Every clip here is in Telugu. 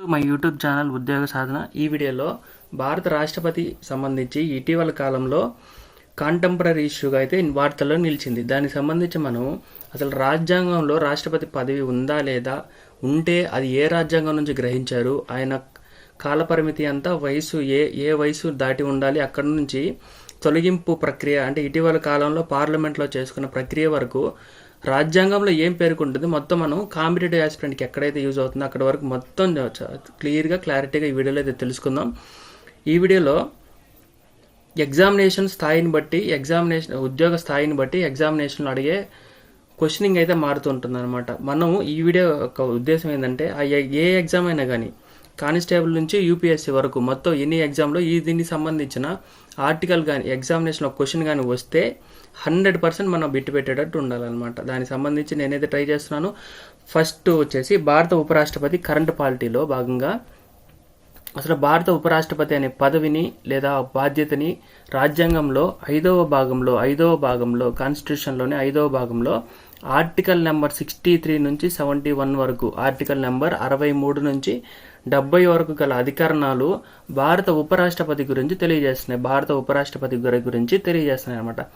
మై యూట్యూబ్ ఛానల్ ఉద్యోగ సాధన. ఈ వీడియోలో భారత రాష్ట్రపతి సంబంధించి ఇటీవల కాలంలో కాంటెంపరీ ఇష్యూగా అయితే వార్తల్లో నిలిచింది. దానికి సంబంధించి మనం అసలు రాజ్యాంగంలో రాష్ట్రపతి పదవి ఉందా లేదా ఉంటే అది ఏ రాజ్యాంగం నుంచి గ్రహించారు ఆయన కాలపరిమితి అంతా వయసు ఏ ఏ వయసు దాటి ఉండాలి అక్కడ నుంచి తొలగింపు ప్రక్రియ అంటే ఇటీవల కాలంలో పార్లమెంట్లో చేసుకున్న ప్రక్రియ వరకు రాజ్యాంగంలో ఏం పేర్కొంటుంది? మొత్తం మనం కాంపిటేటివ్ ఆస్పిరెంట్కి ఎక్కడైతే యూజ్ అవుతుందో అక్కడ వరకు మొత్తం క్లియర్గా క్లారిటీగా ఈ వీడియోలో అయితే తెలుసుకుందాం. ఈ వీడియోలో ఎగ్జామినేషన్ స్థాయిని బట్టి ఎగ్జామినేషన్ ఉద్యోగ స్థాయిని బట్టి ఎగ్జామినేషన్లో అడిగే క్వశ్చనింగ్ అయితే మారుతుంటుంది అనమాట మనం ఈ వీడియో యొక్క ఉద్దేశం ఏంటంటే ఆ ఏ- ఏ ఎగ్జామ్ అయినా కానీ కానిస్టేబుల్ నుంచి యూపీఎస్సీ వరకు మొత్తం ఎన్ని ఎగ్జామ్లో ఈ దీనికి సంబంధించిన ఆర్టికల్ కానీ ఎగ్జామినేషన్లో క్వశ్చన్ కానీ వస్తే హండ్రెడ్ పర్సెంట్ మనం బిట్టు పెట్టేటట్టు ఉండాలన్నమాట. దానికి సంబంధించి నేనైతే ట్రై చేస్తున్నాను. ఫస్ట్ వచ్చేసి భారత ఉపరాష్ట్రపతి కరెంట్ పాలిటీలో భాగంగా అసలు భారత ఉపరాష్ట్రపతి అనే పదవిని లేదా బాధ్యతని రాజ్యాంగంలో ఐదవ భాగంలో ఐదవ భాగంలో కాన్స్టిట్యూషన్లోని ఐదవ భాగంలో ఆర్టికల్ నెంబర్ సిక్స్టీ త్రీ నుంచి సెవెంటీ వన్ వరకు ఆర్టికల్ నెంబర్ అరవై మూడు నుంచి డెబ్బై వరకు గల అధికరణాలు భారత ఉపరాష్ట్రపతి గురించి తెలియజేస్తున్నాయి. భారత ఉపరాష్ట్రపతి గురించి తెలియజేస్తున్నాయి అనమాట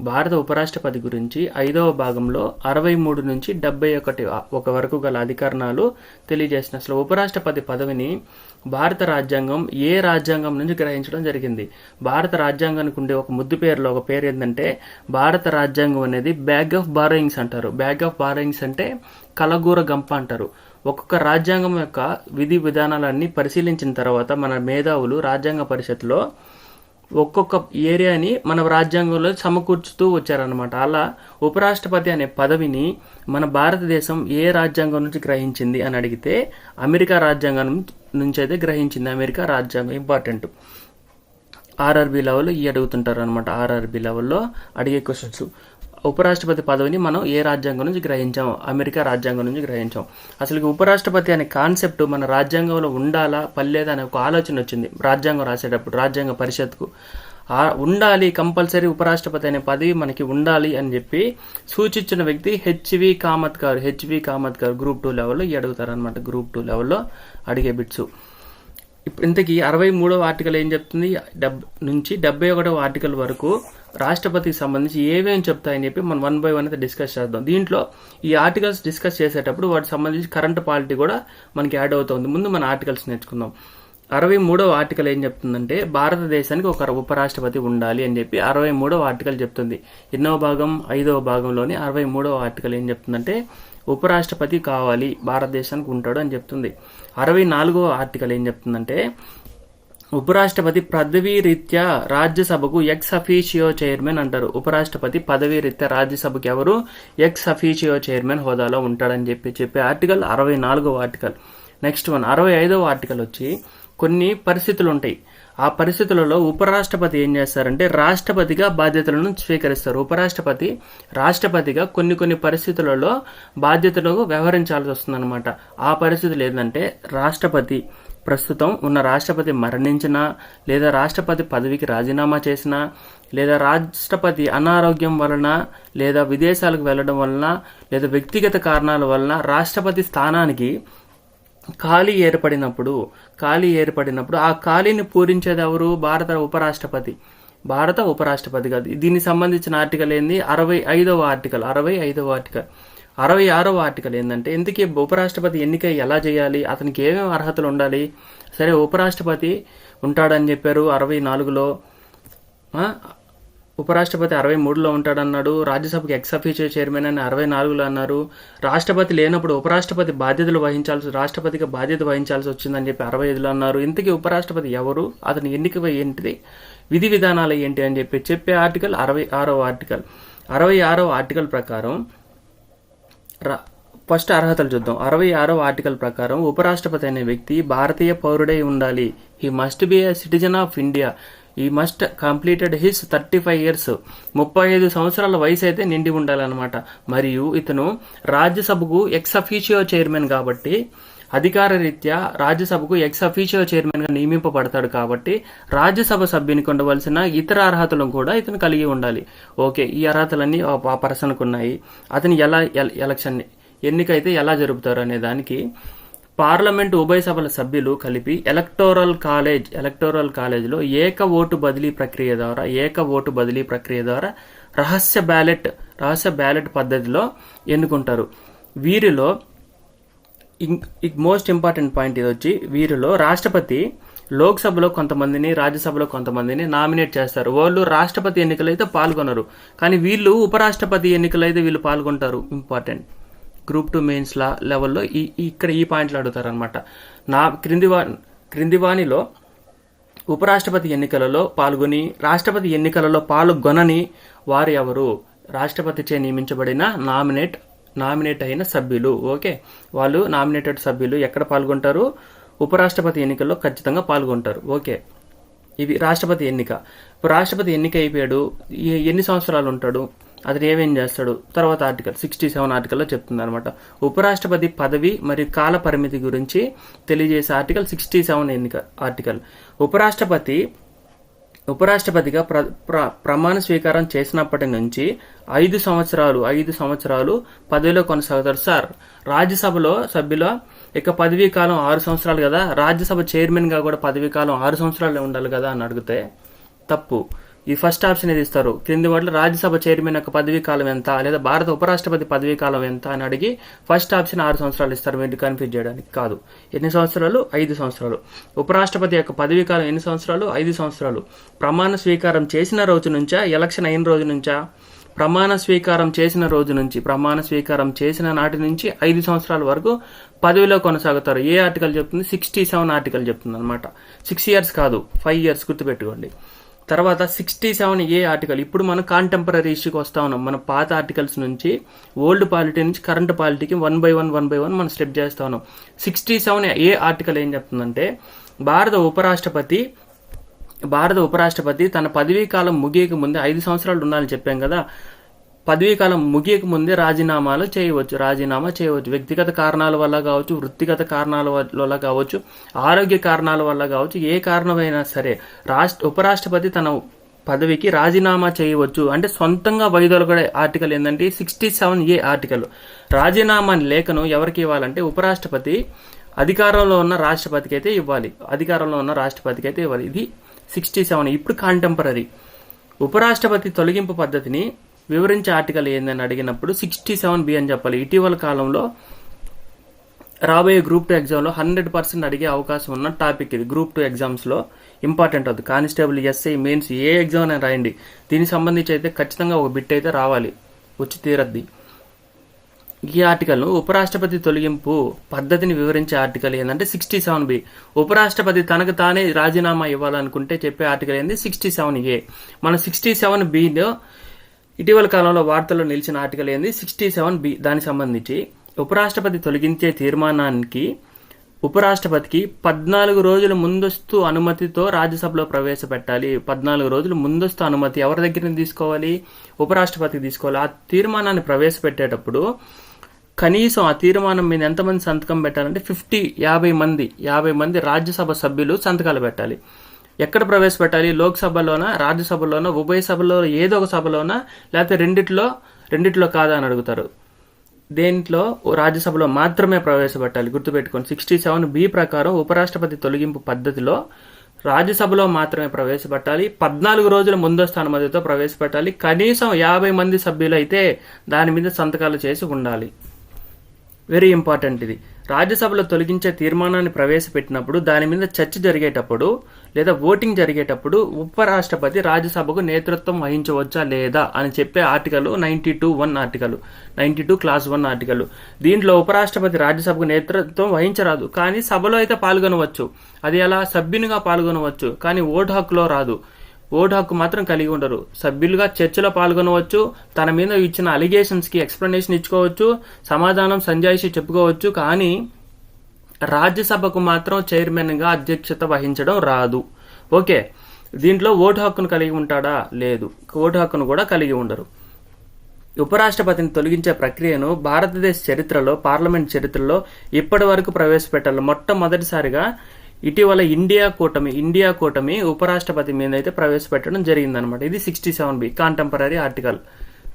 భారత ఉపరాష్ట్రపతి గురించి ఐదవ భాగంలో అరవై మూడు నుంచి డెబ్బై ఒకటి ఒక వరకు గల అధికరణాలు తెలియజేస్తున్నాయి. అసలు ఉపరాష్ట్రపతి పదవిని భారత రాజ్యాంగం ఏ రాజ్యాంగం నుంచి గ్రహించడం జరిగింది? భారత రాజ్యాంగానికి ఉండే ఒక ముద్దు పేరులో ఒక పేరు ఏంటంటే భారత రాజ్యాంగం అనేది బ్యాగ్ ఆఫ్ బారోయింగ్స్ అంటారు. బ్యాగ్ ఆఫ్ బారోయింగ్స్ అంటే కలగూర గంప అంటారు. ఒక్కొక్క రాజ్యాంగం యొక్క విధి విధానాలన్నీ పరిశీలించిన తర్వాత మన మేధావులు రాజ్యాంగ పరిషత్లో ఒక్కొక్క ఏరియాని మన రాజ్యాంగంలో సమకూర్చుతూ వచ్చారనమాట అలా ఉపరాష్ట్రపతి అనే పదవిని మన భారతదేశం ఏ రాజ్యాంగం నుంచి గ్రహించింది అని అడిగితే అమెరికా రాజ్యాంగం నుంచి అయితే గ్రహించింది. అమెరికా రాజ్యాంగం ఇంపార్టెంట్. ఆర్ఆర్బి లెవెల్లో ఈ అడుగుతుంటారు అనమాట ఆర్ఆర్బి లెవెల్లో అడిగే క్వశ్చన్స్. ఉపరాష్ట్రపతి పదవిని మనం ఏ రాజ్యాంగం నుంచి గ్రహించాం అమెరికా రాజ్యాంగం నుంచి గ్రహించాం. అసలు ఉపరాష్ట్రపతి అనే కాన్సెప్ట్ మన రాజ్యాంగంలో ఉండాలా పర్లేదా అనే ఒక ఆలోచన వచ్చింది రాజ్యాంగం రాసేటప్పుడు రాజ్యాంగ పరిషత్కు. ఉండాలి కంపల్సరీ ఉపరాష్ట్రపతి అనే పదవి మనకి ఉండాలి అని చెప్పి సూచించిన వ్యక్తి హెచ్వి కామత్ గారు. హెచ్వి కామత్ గారు గ్రూప్ టూ లెవెల్లో అడుగుతారనమాట అడుగుతారు అనమాట గ్రూప్ టూ లెవెల్లో అడిగే బిట్స్. ఇప్పుడు ఇంతకీ అరవై మూడవ ఆర్టికల్ ఏం చెప్తుంది? డెబ్ నుంచి డెబ్బై ఒకటవ ఆర్టికల్ వరకు రాష్ట్రపతికి సంబంధించి ఏమేమి చెప్తాయని చెప్పి మనం వన్ బై వన్ అయితే డిస్కస్ చేద్దాం. దీంట్లో ఈ ఆర్టికల్స్ డిస్కస్ చేసేటప్పుడు వాటికి సంబంధించి కరెంట్ పాలిటీ కూడా మనకి యాడ్ అవుతుంది. ముందు మన ఆర్టికల్స్ నేర్చుకుందాం. అరవై మూడవ ఆర్టికల్ ఏం చెప్తుందంటే భారతదేశానికి ఒక ఉపరాష్ట్రపతి ఉండాలి అని చెప్పి అరవై మూడవ ఆర్టికల్ చెప్తుంది. ఎన్నో భాగం ఐదవ భాగంలోని అరవై మూడవ ఆర్టికల్ ఏం చెప్తుందంటే ఉపరాష్ట్రపతి కావాలి భారతదేశానికి ఉంటాడు అని చెప్తుంది. అరవై నాలుగవ ఆర్టికల్ ఏం చెప్తుందంటే ఉపరాష్ట్రపతి పదవీ రీత్యా రాజ్యసభకు ఎక్స్ అఫీషియో చైర్మన్ అంటారు. ఉపరాష్ట్రపతి పదవీ రీత్యా రాజ్యసభకు ఎవరు? ఎక్స్ అఫీషియో చైర్మన్ హోదాలో ఉంటాడని చెప్పి చెప్పే ఆర్టికల్ అరవై నాలుగవ ఆర్టికల్. నెక్స్ట్ వన్ అరవై ఐదవ ఆర్టికల్ వచ్చి కొన్ని పరిస్థితులు ఉంటాయి ఆ పరిస్థితులలో ఉపరాష్ట్రపతి ఏం చేస్తారంటే రాష్ట్రపతిగా బాధ్యతలను స్వీకరిస్తారు. ఉపరాష్ట్రపతి రాష్ట్రపతిగా కొన్ని కొన్ని పరిస్థితులలో బాధ్యతలకు వ్యవహరించాల్సి వస్తుందన్నమాట. ఆ పరిస్థితులు ఏంటంటే రాష్ట్రపతి ప్రస్తుతం ఉన్న రాష్ట్రపతి మరణించినా లేదా రాష్ట్రపతి పదవికి రాజీనామా చేసినా లేదా రాష్ట్రపతి అనారోగ్యం వలన లేదా విదేశాలకు వెళ్ళడం వలన లేదా వ్యక్తిగత కారణాల వలన రాష్ట్రపతి స్థానానికి ఖాళీ ఏర్పడినప్పుడు ఖాళీ ఏర్పడినప్పుడు ఆ ఖాళీని పూరించేది ఎవరు? భారత ఉపరాష్ట్రపతి. భారత ఉపరాష్ట్రపతి కాదు. దీనికి సంబంధించిన ఆర్టికల్ ఏంది? అరవై ఐదవ ఆర్టికల్ అరవై ఐదవ ఆర్టికల్. అరవై ఆరవ ఆర్టికల్ ఏంటంటే ఎందుకే ఉపరాష్ట్రపతి ఎన్నిక ఎలా చేయాలి? అతనికి ఏమేమి అర్హతలు ఉండాలి? సరే ఉపరాష్ట్రపతి ఉంటాడని చెప్పారు అరవై నాలుగులో. ఉపరాష్ట్రపతి అరవై మూడులో ఉంటాడన్నాడు. రాజ్యసభకు ఎక్స్ అఫీషియో చైర్మన్ అని అరవై నాలుగులో అన్నారు. రాష్ట్రపతి లేనప్పుడు ఉపరాష్ట్రపతి బాధ్యతలు వహించాల్సి రాష్ట్రపతిగా బాధ్యత వహించాల్సి వచ్చిందని చెప్పి అరవై ఐదులో అన్నారు. ఇంతకీ ఉపరాష్ట్రపతి ఎవరు? అతని ఎన్నిక ఏంటిది? విధి విధానాలు ఏంటి? అని చెప్పి చెప్పే ఆర్టికల్ అరవై ఆరవ ఆర్టికల్. అరవై ఆరవ ఆర్టికల్ ప్రకారం ఫస్ట్ అర్హతలు చూద్దాం. అరవై ఆరవ ఆర్టికల్ ప్రకారం ఉపరాష్ట్రపతి అనే వ్యక్తి భారతీయ పౌరుడై ఉండాలి. He must be a citizen of India he must completed his thirty five years ముప్పై ఐదు సంవత్సరాల వయసు అయితే నిండి ఉండాలన్నమాట. మరియు ఇతను రాజ్యసభకు ఎక్స్ అఫీషియో చైర్మన్ కాబట్టి అధికార రీత్యా రాజ్యసభకు ఎక్స్ అఫీషియో చైర్మన్గా నియమింపబడతాడు కాబట్టి రాజ్యసభ సభ్యునికి ఉండవలసిన ఇతర అర్హతలను కూడా ఇతను కలిగి ఉండాలి. ఓకే ఈ అర్హతలన్నీ ఆ పర్సన్కు ఉన్నాయి. అతను ఎలా ఎల- ఎలక్షన్ ఎన్నికైతే ఎలా జరుపుతారు అనే దానికి పార్లమెంటు ఉభయ సభల సభ్యులు కలిపి ఎలక్టోరల్ కాలేజ్ ఎలక్టోరల్ కాలేజ్లో ఏక ఓటు బదిలీ ప్రక్రియ ద్వారా ఏక ఓటు బదిలీ ప్రక్రియ ద్వారా రహస్య బ్యాలెట్ రహస్య బ్యాలెట్ పద్ధతిలో ఎన్నుకుంటారు. వీరిలో మోస్ట్ ఇంపార్టెంట్ పాయింట్ ఇది వచ్చి వీరిలో రాష్ట్రపతి లోక్సభలో కొంతమందిని రాజ్యసభలో కొంతమందిని నామినేట్ చేస్తారు. వాళ్ళు రాష్ట్రపతి ఎన్నికలైతే పాల్గొనరు. కానీ వీళ్ళు ఉపరాష్ట్రపతి ఎన్నికలైతే వీళ్ళు పాల్గొంటారు. ఇంపార్టెంట్. గ్రూప్ టూ మెయిన్స్లా లెవెల్లో ఈ ఈ- ఇక్కడ ఈ పాయింట్లు అడుగుతారు అనమాట నా క్రింది వా క్రింది వాణిలో ఉపరాష్ట్రపతి ఎన్నికలలో పాల్గొని రాష్ట్రపతి ఎన్నికలలో పాల్గొనని వారు ఎవరు? రాష్ట్రపతిచే నియమించబడిన నామినేట్ నామినేట్ అయిన సభ్యులు. ఓకే? వాళ్ళు నామినేటెడ్ సభ్యులు ఎక్కడ పాల్గొంటారు? ఉపరాష్ట్రపతి ఎన్నికల్లో ఖచ్చితంగా పాల్గొంటారు. ఓకే? ఇవి రాష్ట్రపతి ఎన్నిక. ఇప్పుడు రాష్ట్రపతి ఎన్నిక అయిపోయాడు. ఈ- ఎన్ని సంవత్సరాలు ఉంటాడు? అతను ఏమేం చేస్తాడు? తర్వాత ఆర్టికల్ సిక్స్టీ సెవెన్ ఆర్టికల్లో చెప్తుంది అనమాట ఉపరాష్ట్రపతి పదవి మరియు కాల పరిమితి గురించి తెలియజేసే ఆర్టికల్ సిక్స్టీ సెవెన్ ఎన్నిక ఆర్టికల్. ఉపరాష్ట్రపతి ఉపరాష్ట్రపతిగా ప్ర ప్ర ప్రమాణ స్వీకారం చేసినప్పటి నుంచి ఐదు సంవత్సరాలు ఐదు సంవత్సరాలు పదవిలో కొనసాగుతారు సార్. రాజ్యసభలో సభ్యుల ఇక పదవీ కాలం ఆరు సంవత్సరాలు కదా. రాజ్యసభ చైర్మన్గా కూడా పదవీ కాలం ఆరు సంవత్సరాలు ఉండాలి కదా అని అడిగితే తప్పు. ఈ ఫస్ట్ ఆప్షన్ ఏది ఇస్తారు క్రింది వాటిలో రాజ్యసభ చైర్మన్ యొక్క పదవీ కాలం ఎంత? లేదా భారత ఉపరాష్ట్రపతి పదవీ కాలం ఎంత? అని అడిగి ఫస్ట్ ఆప్షన్ ఆరు సంవత్సరాలు ఇస్తారు. మీరు కన్ఫ్యూజ్ చేయడానికి కాదు. ఎన్ని సంవత్సరాలు? ఐదు సంవత్సరాలు. ఉపరాష్ట్రపతి యొక్క పదవీ కాలం ఎన్ని సంవత్సరాలు? ఐదు సంవత్సరాలు. ప్రమాణ స్వీకారం చేసిన రోజు నుంచా? ఎలక్షన్ అయిన రోజు నుంచా? ప్రమాణ స్వీకారం చేసిన రోజు నుంచి ప్రమాణ స్వీకారం చేసిన నాటి నుంచి ఐదు సంవత్సరాల వరకు పదవిలో కొనసాగుతారు. ఏ ఆర్టికల్ చెప్తుంది? సిక్స్టీ సెవెన్ ఆర్టికల్ చెప్తుంది అనమాట సిక్స్ ఇయర్స్ కాదు. ఫైవ్ ఇయర్స్ గుర్తుపెట్టుకోండి. తర్వాత సిక్స్టీ సెవెన్ ఏ ఆర్టికల్ ఇప్పుడు మనం కాంటెంపరీ ఇష్యూకి వస్తా ఉన్నాం. మన పాత ఆర్టికల్స్ నుంచి ఓల్డ్ పాలిటీ నుంచి current పాలిటీకి one by one one by one మనం స్టెప్ చేస్తా ఉన్నాం. సిక్స్టీ సెవెన్ ఏ ఆర్టికల్ ఏం చెప్తుందంటే భారత ఉపరాష్ట్రపతి భారత ఉపరాష్ట్రపతి తన పదవీ కాలం ముగియక ముందే ఐదు సంవత్సరాలు ఉండాలని చెప్పాం కదా. పదవీ కాలం ముగియక ముందే రాజీనామాలు చేయవచ్చు రాజీనామా చేయవచ్చు. వ్యక్తిగత కారణాల వల్ల కావచ్చు వృత్తిగత కారణాల వల్ల కావచ్చు ఆరోగ్య కారణాల వల్ల కావచ్చు ఏ కారణమైనా సరే రాష్ట్ర ఉపరాష్ట్రపతి తన పదవికి రాజీనామా చేయవచ్చు. అంటే సొంతంగా వైదొలగడే ఆర్టికల్ ఏంటంటే సిక్స్టీ సెవెన్ ఏ ఆర్టికల్. రాజీనామా లేఖను ఎవరికి ఇవ్వాలంటే ఉపరాష్ట్రపతి అధికారంలో ఉన్న రాష్ట్రపతికి అయితే ఇవ్వాలి. అధికారంలో ఉన్న రాష్ట్రపతికి అయితే ఇవ్వాలి. ఇది సిక్స్టీ సెవెన్. ఇప్పుడు కాంటెంపరీ ఉపరాష్ట్రపతి తొలగింపు పద్ధతిని వివరించే ఆర్టికల్ ఏందని అడిగినప్పుడు సిక్స్టీ సెవెన్ బి అని చెప్పాలి. ఇటీవల కాలంలో రాబోయే గ్రూప్ టూ ఎగ్జామ్లో హండ్రెడ్ పర్సెంట్ అడిగే అవకాశం ఉన్న టాపిక్ ఇది. గ్రూప్ టూ ఎగ్జామ్స్లో ఇంపార్టెంట్ అవుతుంది కానిస్టేబుల్ ఎస్ఐ మెయిన్స్ ఏ ఎగ్జామ్ అయినా రాయండి. దీనికి సంబంధించి అయితే ఖచ్చితంగా ఒక బిట్ అయితే రావాలి. వచ్చి తీరద్ది. ఈ ఆర్టికల్ను ఉపరాష్ట్రపతి తొలగింపు పద్ధతిని వివరించే ఆర్టికల్ ఏంటంటే సిక్స్టీ సెవెన్ బి ఉపరాష్ట్రపతి తనకు తానే రాజీనామా ఇవ్వాలనుకుంటే చెప్పే ఆర్టికల్ ఏంది? సిక్స్టీ సెవెన్ ఏ మన సిక్స్టీ సెవెన్ బిలో ఇటీవల కాలంలో వార్తల్లో నిలిచిన ఆర్టికల్ ఏంది? సిక్స్టీ సెవెన్ బి దానికి సంబంధించి ఉపరాష్ట్రపతి తొలగించే తీర్మానానికి ఉపరాష్ట్రపతికి పద్నాలుగు రోజుల ముందస్తు అనుమతితో రాజ్యసభలో ప్రవేశపెట్టాలి. పద్నాలుగు రోజులు ముందస్తు అనుమతి ఎవరి దగ్గర తీసుకోవాలి? ఉపరాష్ట్రపతికి తీసుకోవాలి. ఆ తీర్మానాన్ని ప్రవేశపెట్టేటప్పుడు కనీసం ఆ తీర్మానం మీద ఎంతమంది సంతకం పెట్టాలంటే ఫిఫ్టీ యాభై మంది యాభై మంది రాజ్యసభ సభ్యులు సంతకాలు పెట్టాలి. ఎక్కడ ప్రవేశపెట్టాలి? లోక్సభలోనా? రాజ్యసభలోనా? ఉభయ సభలో ఏదో ఒక సభలోనా? లేకపోతే రెండిట్లో రెండిట్లో కాదా అని అడుగుతారు. దేంట్లో రాజ్యసభలో మాత్రమే ప్రవేశపెట్టాలి? గుర్తుపెట్టుకోండి. సిక్స్టీ సెవెన్ బి ప్రకారం ఉపరాష్ట్రపతి తొలగింపు పద్ధతిలో రాజ్యసభలో మాత్రమే ప్రవేశపెట్టాలి. పద్నాలుగు రోజుల ముందస్తు అనుమతితో ప్రవేశపెట్టాలి. కనీసం యాభై మంది సభ్యులు అయితే దాని మీద సంతకాలు చేసి ఉండాలి. వెరీ ఇంపార్టెంట్ ఇది. రాజ్యసభలో తొలగించే తీర్మానాన్ని ప్రవేశపెట్టినప్పుడు దాని మీద చర్చ జరిగేటప్పుడు లేదా ఓటింగ్ జరిగేటప్పుడు ఉపరాష్ట్రపతి రాజ్యసభకు నేతృత్వం వహించవచ్చా లేదా అని చెప్పే article ninety two one article ninety two clause one article. దీంట్లో ఉపరాష్ట్రపతి రాజ్యసభకు నేతృత్వం వహించరాదు. కానీ సభలో అయితే పాల్గొనవచ్చు. అది ఎలా? సభ్యునిగా పాల్గొనవచ్చు. కానీ ఓటు హక్కులో రాదు. ఓటు హక్కు మాత్రం కలిగి ఉండరు. సభ్యులుగా చర్చలో పాల్గొనవచ్చు తన మీద ఇచ్చిన అలిగేషన్స్కి ఎక్స్ప్లెనేషన్ ఇచ్చుకోవచ్చు సమాధానం సంజాయిషి చెప్పుకోవచ్చు కానీ రాజ్యసభకు మాత్రం చైర్మన్గా అధ్యక్షత వహించడం రాదు. ఓకే దీంట్లో ఓటు హక్కును కలిగి ఉంటాడా? లేదు. ఓటు హక్కును కూడా కలిగి ఉండరు. ఉపరాష్ట్రపతిని తొలగించే ప్రక్రియను భారతదేశ చరిత్రలో పార్లమెంట్ చరిత్రలో ఇప్పటి వరకు ప్రవేశపెట్టాలి. మొట్టమొదటిసారిగా ఇటీవల ఇండియా కూటమి ఇండియా కూటమి ఉపరాష్ట్రపతి మీద అయితే ప్రవేశపెట్టడం జరిగిందనమాట ఇది sixty seven B contemporary article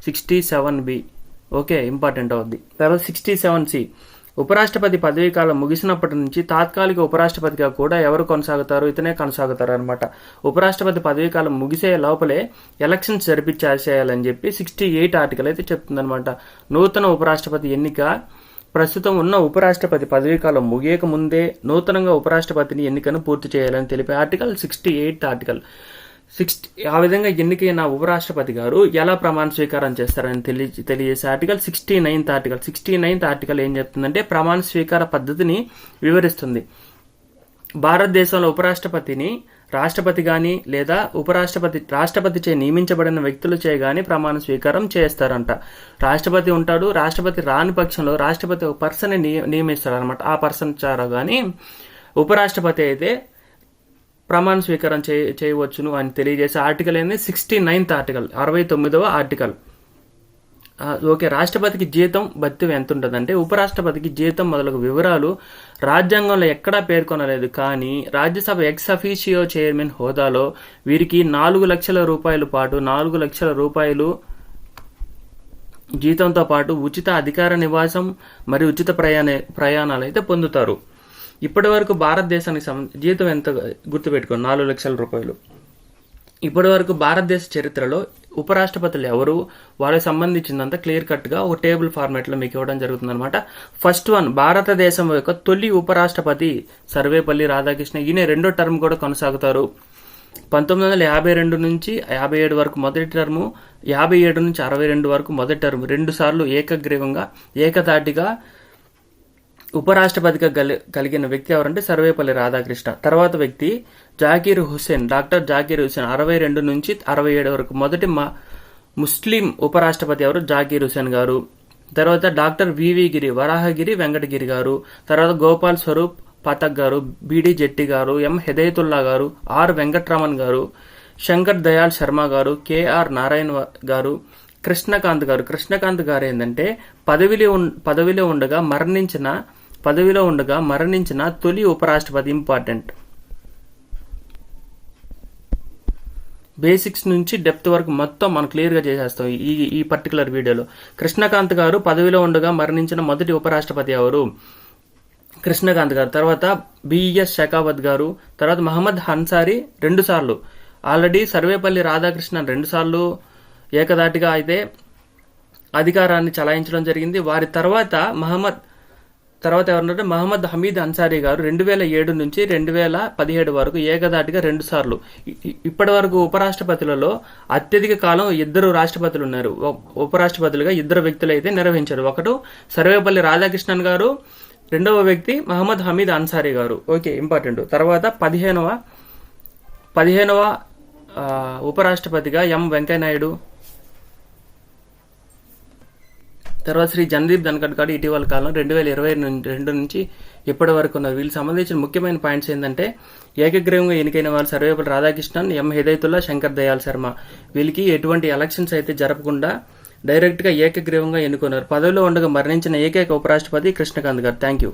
sixty seven B okay important అవుద్ది. తర్వాత సిక్స్టీ సెవెన్ సి ఉపరాష్ట్రపతి పదవీ కాలం ముగిసినప్పటి నుంచి తాత్కాలిక ఉపరాష్ట్రపతిగా కూడా ఎవరు కొనసాగుతారు ఇతనే కొనసాగుతారు అనమాట ఉపరాష్ట్రపతి పదవీ కాలం ముగిసే లోపలే ఎలక్షన్స్ జరిపించేసేయాలని చెప్పి సిక్స్టీ ఎయిట్ ఆర్టికల్ అయితే చెప్తుందనమాట నూతన ఉపరాష్ట్రపతి ఎన్నిక ప్రస్తుతం ఉన్న ఉపరాష్ట్రపతి పదవీకాలం ముగియక ముందే నూతనంగా ఉపరాష్ట్రపతిని ఎన్నికను పూర్తి చేయాలని తెలిపే article sixty eighth article. Sixty ఆ విధంగా ఎన్నికైన ఉపరాష్ట్రపతి గారు ఎలా ప్రమాణ స్వీకారం చేస్తారని తెలియ తెలియజేసే article sixty ninth article. Sixty ninth article ఏం చెప్తుందంటే ప్రమాణ స్వీకార పద్ధతిని వివరిస్తుంది. భారతదేశంలో ఉపరాష్ట్రపతిని రాష్ట్రపతి గాని లేదా ఉపరాష్ట్రపతి రాష్ట్రపతి చే నియమించబడిన వ్యక్తులు కానీ ప్రమాణ స్వీకారం చేస్తారంట. రాష్ట్రపతి ఉంటాడు రాష్ట్రపతి రాని పక్షంలో రాష్ట్రపతి ఒక పర్సన్ నియమిస్తాడు అనమాట ఆ పర్సన్ చారా కానీ ఉపరాష్ట్రపతి అయితే ప్రమాణ స్వీకారం చే చేయవచ్చును అని తెలియజేసే ఆర్టికల్ అనేది సిక్స్టీ నైన్త్ ఆర్టికల్ అరవై తొమ్మిదవ ఆర్టికల్. ఓకే రాష్ట్రపతికి జీతం భత్యం ఎంత ఉంటుందంటే ఉపరాష్ట్రపతికి జీతం మొదలగు వివరాలు రాజ్యాంగంలో ఎక్కడా పేర్కొనలేదు కానీ రాజ్యసభ ఎక్స్ అఫీషియో చైర్మన్ హోదాలో వీరికి నాలుగు లక్షల రూపాయల పాటు నాలుగు లక్షల రూపాయలు జీతంతో పాటు ఉచిత అధికార నివాసం మరియు ఉచిత ప్రయాణ ప్రయాణాలు అయితే పొందుతారు. ఇప్పటి వరకు భారతదేశానికి జీతం ఎంత గుర్తుపెట్టుకోండి నాలుగు లక్షల రూపాయలు. ఇప్పటి వరకు భారతదేశ చరిత్రలో ఉపరాష్ట్రపతులు ఎవరు వాళ్ళకి సంబంధించిందంత క్లియర్ కట్గా ఒక టేబుల్ ఫార్మాట్లో మీకు ఇవ్వడం జరుగుతుంది అనమాట ఫస్ట్ వన్ భారతదేశం యొక్క తొలి ఉపరాష్ట్రపతి సర్వేపల్లి రాధాకృష్ణ. ఈయన రెండో టర్మ్ కూడా కొనసాగుతారు. పంతొమ్మిది వందల యాభై రెండు నుంచి యాభై ఏడు వరకు మొదటి టర్ము యాభై ఏడు నుంచి అరవై రెండు వరకు మొదటి టర్మ్ రెండు సార్లు ఏకగ్రీవంగా ఏకతాటిగా ఉపరాష్ట్రపతిగా కలిగిన వ్యక్తి ఎవరంటే సర్వేపల్లి రాధాకృష్ణ. తర్వాత వ్యక్తి జాకీర్ హుస్సేన్. డాక్టర్ జాకీర్ హుస్సేన్ అరవై రెండు నుంచి అరవై ఏడు వరకు. మొదటి మా ముస్లిం ఉపరాష్ట్రపతి ఎవరు? జాకీర్ హుస్సేన్ గారు. తర్వాత doctor V V Giri Varahagiri Venkatagiri గారు. తర్వాత గోపాల్ స్వరూప్ పతక్ గారు బిడి జెట్టి గారు ఎం హెదయతుల్లా గారు ఆర్ వెంకట్రామన్ గారు శంకర్ దయాల్ శర్మ గారు కేఆర్ నారాయణ గారు కృష్ణకాంత్ గారు. కృష్ణకాంత్ గారు ఏంటంటే పదవిలో పదవిలో ఉండగా మరణించిన పదవిలో ఉండగా మరణించిన తొలి ఉపరాష్ట్రపతి ఇంపార్టెంట్. బేసిక్స్ నుంచి డెప్త్ వరకు మొత్తం మనం క్లియర్గా చేసేస్తాం ఈ ఈ పర్టికులర్ వీడియోలో. కృష్ణకాంత్ గారు పదవిలో ఉండగా మరణించిన మొదటి ఉపరాష్ట్రపతి ఎవరు? కృష్ణకాంత్ గారు. తర్వాత బిఎస్ షెకావత్ గారు. తర్వాత మహమ్మద్ హన్సారీ రెండుసార్లు ఆల్రెడీ సర్వేపల్లి రాధాకృష్ణన్ రెండుసార్లు ఏకదాటిగా అయితే అధికారాన్ని చలాయించడం జరిగింది. వారి తర్వాత మహమ్మద్ తర్వాత ఎవరంటే మహమ్మద్ హమీద్ అన్సారీ గారు రెండు వేల ఏడు నుంచి రెండు వేల పదిహేడు వరకు ఏకదాటిగా రెండు సార్లు. ఇప్పటి వరకు ఉపరాష్ట్రపతులలో అత్యధిక కాలం ఇద్దరు రాష్ట్రపతులు ఉన్నారు. ఉపరాష్ట్రపతులుగా ఇద్దరు వ్యక్తులు అయితే నిర్వహించారు. ఒకడు సర్వేపల్లి రాధాకృష్ణన్ గారు రెండవ వ్యక్తి మహమ్మద్ హమీద్ అన్సారీ గారు. Okay important. తర్వాత పదిహేనవ పదిహేనవ ఉపరాష్ట్రపతిగా ఎం వెంకయ్యనాయుడు తర్వాత శ్రీ జన్దీప్ ధన్కడ్ గారు ఇటీవల కాలం రెండు వేల ఇరవై రెండు నుంచి ఇప్పటి వరకు ఉన్నారు. వీళ్ళకి సంబంధించిన ముఖ్యమైన పాయింట్స్ ఏంటంటే ఏకగ్రీవంగా ఎన్నికైన వాళ్ళు సర్వేపల్లి రాధాకృష్ణన్ ఎం హిదయతుల్లా శంకర్ దయాల్ శర్మ. వీళ్ళకి ఎటువంటి ఎలక్షన్స్ అయితే జరపకుండా డైరెక్ట్గా ఏకగ్రీవంగా ఎన్నుకున్నారు. పదవిలో ఉండగా మరణించిన ఏకైక ఉపరాష్ట్రపతి కృష్ణకాంత్ గారు. Thank you.